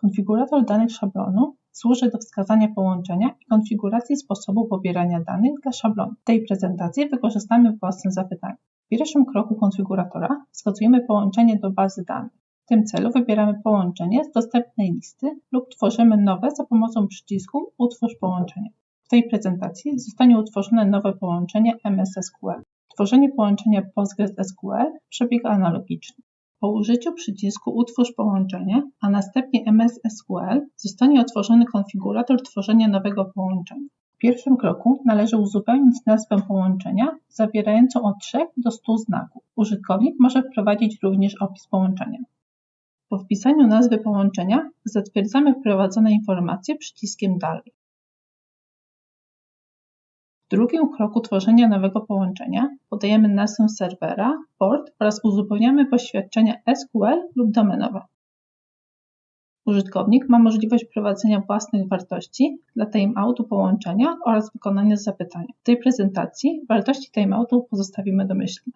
Konfigurator danych szablonu służy do wskazania połączenia i konfiguracji sposobu pobierania danych dla szablonu. W tej prezentacji wykorzystamy własne zapytanie. W pierwszym kroku konfiguratora wskazujemy połączenie do bazy danych. W tym celu wybieramy połączenie z dostępnej listy lub tworzymy nowe za pomocą przycisku Utwórz połączenie. W tej prezentacji zostanie utworzone nowe połączenie MS SQL. Tworzenie połączenia PostgreSQL przebiega analogicznie. Po użyciu przycisku Utwórz połączenie, a następnie MS SQL zostanie otworzony konfigurator tworzenia nowego połączenia. W pierwszym kroku należy uzupełnić nazwę połączenia zawierającą od 3 do 100 znaków. Użytkownik może wprowadzić również opis połączenia. Po wpisaniu nazwy połączenia zatwierdzamy wprowadzone informacje przyciskiem Dalej. W drugim kroku tworzenia nowego połączenia podajemy nazwę serwera, port oraz uzupełniamy poświadczenia SQL lub domenowe. Użytkownik ma możliwość wprowadzenia własnych wartości dla timeoutu połączenia oraz wykonania zapytania. W tej prezentacji wartości timeoutu pozostawimy domyślnie.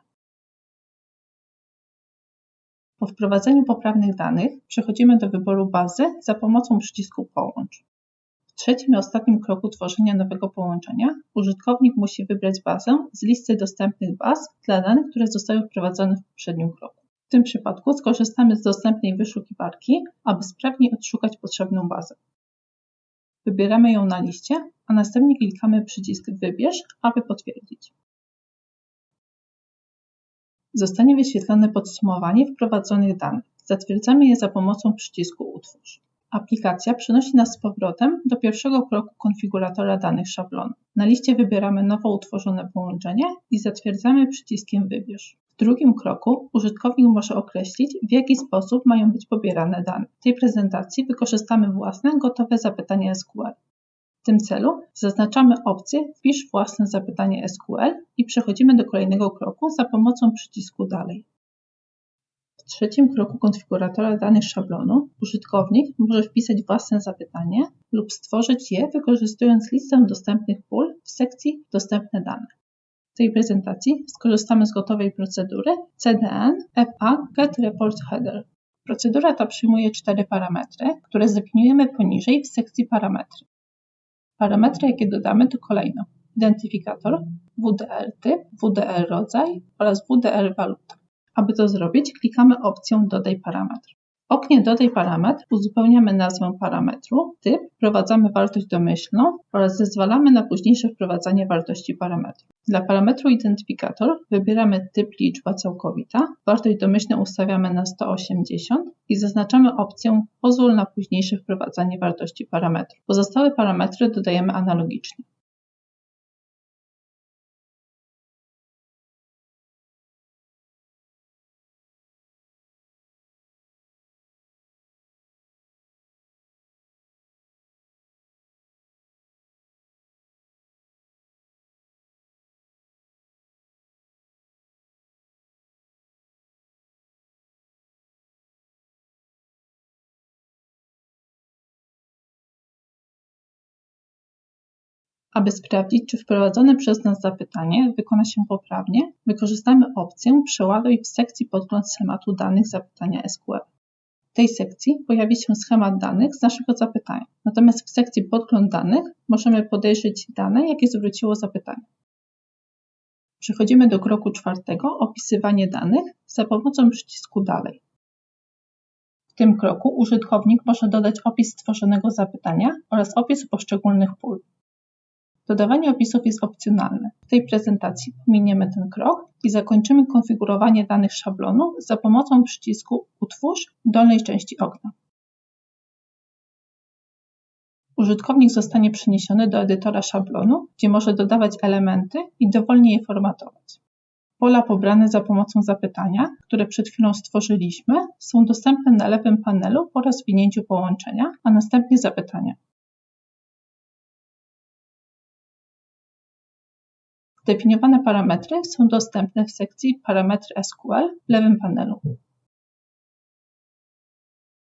Po wprowadzeniu poprawnych danych przechodzimy do wyboru bazy za pomocą przycisku Połącz. Trzecim i ostatnim kroku tworzenia nowego połączenia użytkownik musi wybrać bazę z listy dostępnych baz dla danych, które zostały wprowadzone w poprzednim kroku. W tym przypadku skorzystamy z dostępnej wyszukiwarki, aby sprawniej odszukać potrzebną bazę. Wybieramy ją na liście, a następnie klikamy przycisk Wybierz, aby potwierdzić. Zostanie wyświetlone podsumowanie wprowadzonych danych. Zatwierdzamy je za pomocą przycisku Utwórz. Aplikacja przenosi nas z powrotem do pierwszego kroku konfiguratora danych szablonu. Na liście wybieramy nowo utworzone połączenie i zatwierdzamy przyciskiem Wybierz. W drugim kroku użytkownik może określić, w jaki sposób mają być pobierane dane. W tej prezentacji wykorzystamy własne, gotowe zapytania SQL. W tym celu zaznaczamy opcję Wpisz własne zapytanie SQL i przechodzimy do kolejnego kroku za pomocą przycisku Dalej. W trzecim kroku konfiguratora danych szablonu użytkownik może wpisać własne zapytanie lub stworzyć je wykorzystując listę dostępnych pól w sekcji Dostępne dane. W tej prezentacji skorzystamy z gotowej procedury CDN FA Get Report Header. Procedura ta przyjmuje cztery parametry, które zdefiniujemy poniżej w sekcji Parametry. Parametry, jakie dodamy, to kolejno identyfikator, WDR typ, WDR rodzaj oraz WDR waluta. Aby to zrobić, klikamy opcję Dodaj parametr. W oknie Dodaj parametr uzupełniamy nazwę parametru, typ, wprowadzamy wartość domyślną oraz zezwalamy na późniejsze wprowadzanie wartości parametru. Dla parametru identyfikator wybieramy typ liczba całkowita, wartość domyślną ustawiamy na 180 i zaznaczamy opcję Pozwól na późniejsze wprowadzanie wartości parametru. Pozostałe parametry dodajemy analogicznie. Aby sprawdzić, czy wprowadzone przez nas zapytanie wykona się poprawnie, wykorzystamy opcję Przeładuj w sekcji podgląd schematu danych zapytania SQL. W tej sekcji pojawi się schemat danych z naszego zapytania. Natomiast w sekcji podgląd danych możemy podejrzeć dane, jakie zwróciło zapytanie. Przechodzimy do kroku czwartego, opisywanie danych za pomocą przycisku Dalej. W tym kroku użytkownik może dodać opis stworzonego zapytania oraz opis poszczególnych pól. Dodawanie opisów jest opcjonalne. W tej prezentacji pominiemy ten krok i zakończymy konfigurowanie danych szablonu za pomocą przycisku Utwórz w dolnej części okna. Użytkownik zostanie przeniesiony do edytora szablonu, gdzie może dodawać elementy i dowolnie je formatować. Pola pobrane za pomocą zapytania, które przed chwilą stworzyliśmy, są dostępne na lewym panelu po rozwinięciu połączenia, a następnie zapytania. Zdefiniowane parametry są dostępne w sekcji Parametry SQL w lewym panelu.